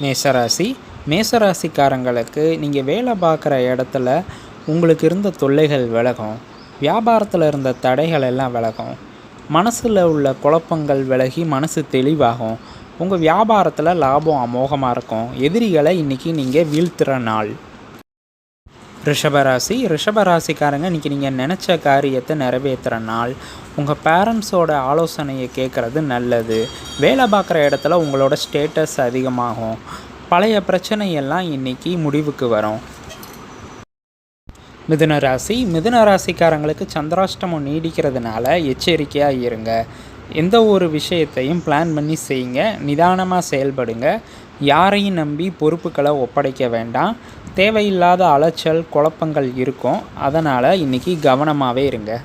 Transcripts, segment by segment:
மேசராசி. மேசராசிக்காரங்களுக்கு நீங்கள் வேலை பார்க்குற இடத்துல உங்களுக்கு இருந்த தொல்லைகள் விலகும். வியாபாரத்தில் இருந்த தடைகள் எல்லாம் விலகும். மனசில் உள்ள குழப்பங்கள் விலகி மனசு தெளிவாகும். உங்கள் வியாபாரத்தில் லாபம் அமோகமாக இருக்கும். எதிரிகளை இன்றைக்கி நீங்கள் வீழ்த்துற நாள். ரிஷபராசி. ரிஷபராசிக்காரங்க இன்றைக்கி நீங்கள் நினச்ச காரியத்தை நிறைவேற்றுற நாள் உங்கள் பேரண்ட்ஸோட ஆலோசனையை கேட்குறது நல்லது. வேலை பார்க்குற இடத்துல உங்களோட ஸ்டேட்டஸ் அதிகமாகும். பழைய பிரச்சனையெல்லாம் இன்றைக்கி முடிவுக்கு வரும். மிதுன ராசி மிதுன ராசிக்காரங்களுக்கு சந்திராஷ்டமம் நீடிக்கிறதுனால எச்சரிக்கையாக இருங்க. எந்த ஒரு விஷயத்தையும் பிளான் பண்ணி செய்யுங்க நிதானமாக செயல்படுங்க. யாரையும் நம்பி பொறுப்புகளை ஒப்படைக்க வேண்டாம். தேவையில்லாத அலைச்சல் குழப்பங்கள் இருக்கும். அதனால் இன்றைக்கி கவனமாகவே இருங்க.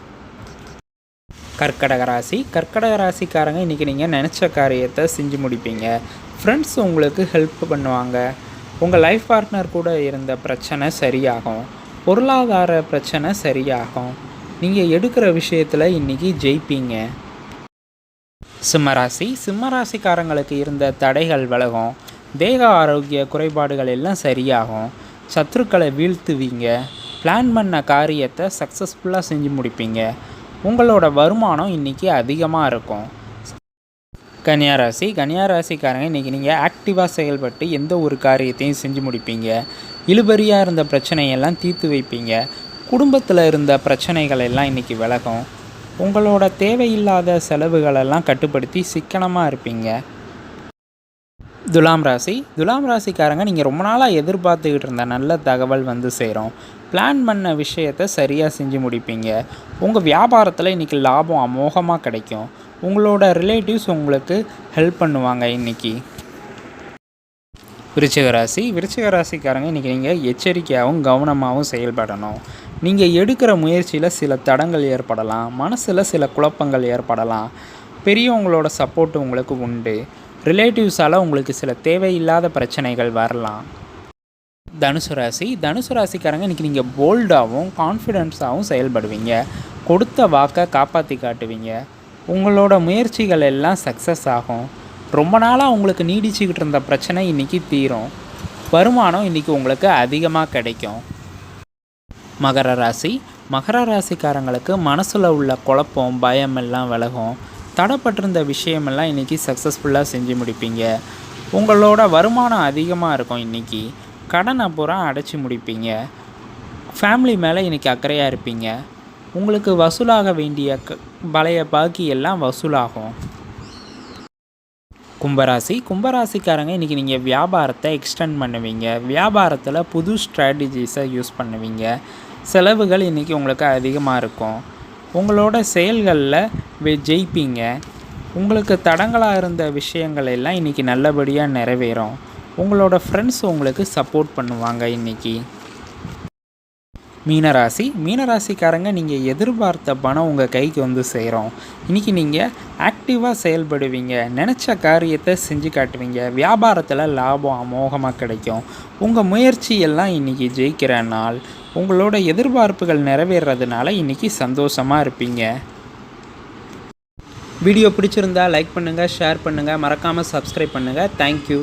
கர்க்கடக ராசி. கர்க்கடக ராசிக்காரங்க இன்றைக்கி நீங்கள் நினச்ச காரியத்தை செஞ்சு முடிப்பீங்க. ஃப்ரெண்ட்ஸ் உங்களுக்கு ஹெல்ப் பண்ணுவாங்க. உங்கள் லைஃப் பார்ட்னர் கூட இருந்த பிரச்சனை சரியாகும். பொருளாதார பிரச்சனை சரியாகும். நீங்கள் எடுக்கிற விஷயத்தில் இன்றைக்கி ஜெயிப்பீங்க. சிம்மராசி சிம்மராசிக்காரங்களுக்கு இருந்த தடைகள் விலகும். தேக ஆரோக்கிய குறைபாடுகள் எல்லாம் சரியாகும். சத்துருக்களை வீழ்த்துவீங்க. பிளான் பண்ண காரியத்தை சக்ஸஸ்ஃபுல்லாக செஞ்சு முடிப்பீங்க. உங்களோட வருமானம் இன்றைக்கி அதிகமாக இருக்கும். கன்னியாராசி கன்னியாராசிக்காரங்க இன்றைக்கி நீங்கள் ஆக்டிவாக செயல்பட்டு எந்த ஒரு காரியத்தையும் செஞ்சு முடிப்பீங்க. இழுபறியாக இருந்த பிரச்சனையெல்லாம் தீர்த்து வைப்பீங்க. குடும்பத்தில் இருந்த பிரச்சனைகள் எல்லாம் இன்றைக்கி விலகும். உங்களோட தேவையில்லாத செலவுகளெல்லாம் கட்டுப்படுத்தி சிக்கனமாக இருப்பீங்க. துலாம் ராசி. துலாம் ராசிக்காரங்க நீங்கள் ரொம்ப நாளாக எதிர்பார்த்துக்கிட்டு இருந்த நல்ல தகவல் வந்து சேரும். பிளான் பண்ண விஷயத்தை சரியாக செஞ்சு முடிப்பீங்க. உங்கள் வியாபாரத்தில் இன்றைக்கி லாபம் அமோகமாக கிடைக்கும். உங்களோட ரிலேட்டிவ்ஸ் உங்களுக்கு ஹெல்ப் பண்ணுவாங்க இன்றைக்கி விருச்சிக ராசி. விருச்சிக ராசிக்காரங்க இன்றைக்கி நீங்கள் எச்சரிக்கையாகவும் கவனமாகவும் செயல்படணும். நீங்கள் எடுக்கிற முயற்சியில் சில தடங்கள் ஏற்படலாம் மனசில் சில குழப்பங்கள் ஏற்படலாம். பெரியவங்களோட சப்போர்ட் உங்களுக்கு உண்டு. ரிலேட்டிவ்ஸால் உங்களுக்கு சில தேவையில்லாத பிரச்சனைகள் வரலாம். தனுசு ராசி தனுசு ராசிக்காரங்க இன்றைக்கி நீங்கள் போல்டாகவும் கான்ஃபிடென்ஸாகவும் செயல்படுவீங்க. கொடுத்த வாக்கை காப்பாற்றி காட்டுவீங்க. உங்களோட முயற்சிகள் எல்லாம் சக்ஸஸ் ஆகும். ரொம்ப நாளாக உங்களுக்கு நீடிச்சுக்கிட்டு இருந்த பிரச்சனை இன்றைக்கி தீரும். வருமானம் இன்றைக்கி உங்களுக்கு அதிகமாக கிடைக்கும். மகர ராசி. மகர ராசிக்காரங்களுக்கு மனசில் உள்ள குழப்பம் பயம் எல்லாம் விலகும். தடைப்பட்டிருந்த விஷயமெல்லாம் இன்றைக்கி சக்ஸஸ்ஃபுல்லாக செஞ்சு முடிப்பீங்க. உங்களோட வருமானம் அதிகமாக இருக்கும் இன்றைக்கி கடனை பூரா அடைச்சி முடிப்பீங்க. ஃபேமிலி மேலே இன்றைக்கி அக்கறையாக இருப்பீங்க. உங்களுக்கு வசூலாக வேண்டிய க பழைய பாக்கி எல்லாம் வசூலாகும். கும்பராசி. கும்பராசிக்காரங்க இன்றைக்கி நீங்கள் வியாபாரத்தை எக்ஸ்டெண்ட் பண்ணுவீங்க. வியாபாரத்தில் புது ஸ்ட்ராட்டஜிஸை யூஸ் பண்ணுவீங்க. செலவுகள் இன்றைக்கி உங்களுக்கு அதிகமாக இருக்கும். உங்களோட செயல்களில் ஜெயிப்பீங்க. உங்களுக்கு தடங்களாக இருந்த விஷயங்கள் எல்லாம் இன்றைக்கி நல்லபடியாக நிறைவேறும். உங்களோட ஃப்ரெண்ட்ஸ் உங்களுக்கு சப்போர்ட் பண்ணுவாங்க இன்றைக்கி மீனராசி. மீனராசிக்காரங்க நீங்கள் எதிர்பார்த்த பணம் உங்கள் கைக்கு வந்து சேரும். இன்றைக்கி நீங்கள் ஆக்டிவாக செயல்படுவீங்க. நினச்ச காரியத்தை செஞ்சு காட்டுவீங்க. வியாபாரத்தில் லாபம் அமோகமாக கிடைக்கும். உங்கள் முயற்சி எல்லாம் இன்றைக்கி ஜெயிக்கிற நாள். உங்களோட எதிர்பார்ப்புகள் நிறைவேறதுனால இன்றைக்கி சந்தோஷமாக இருப்பீங்க. வீடியோ பிடிச்சிருந்தா லைக் பண்ணுங்கள் ஷேர் பண்ணுங்கள் மறக்காமல் சப்ஸ்கிரைப் பண்ணுங்கள் தேங்க்யூ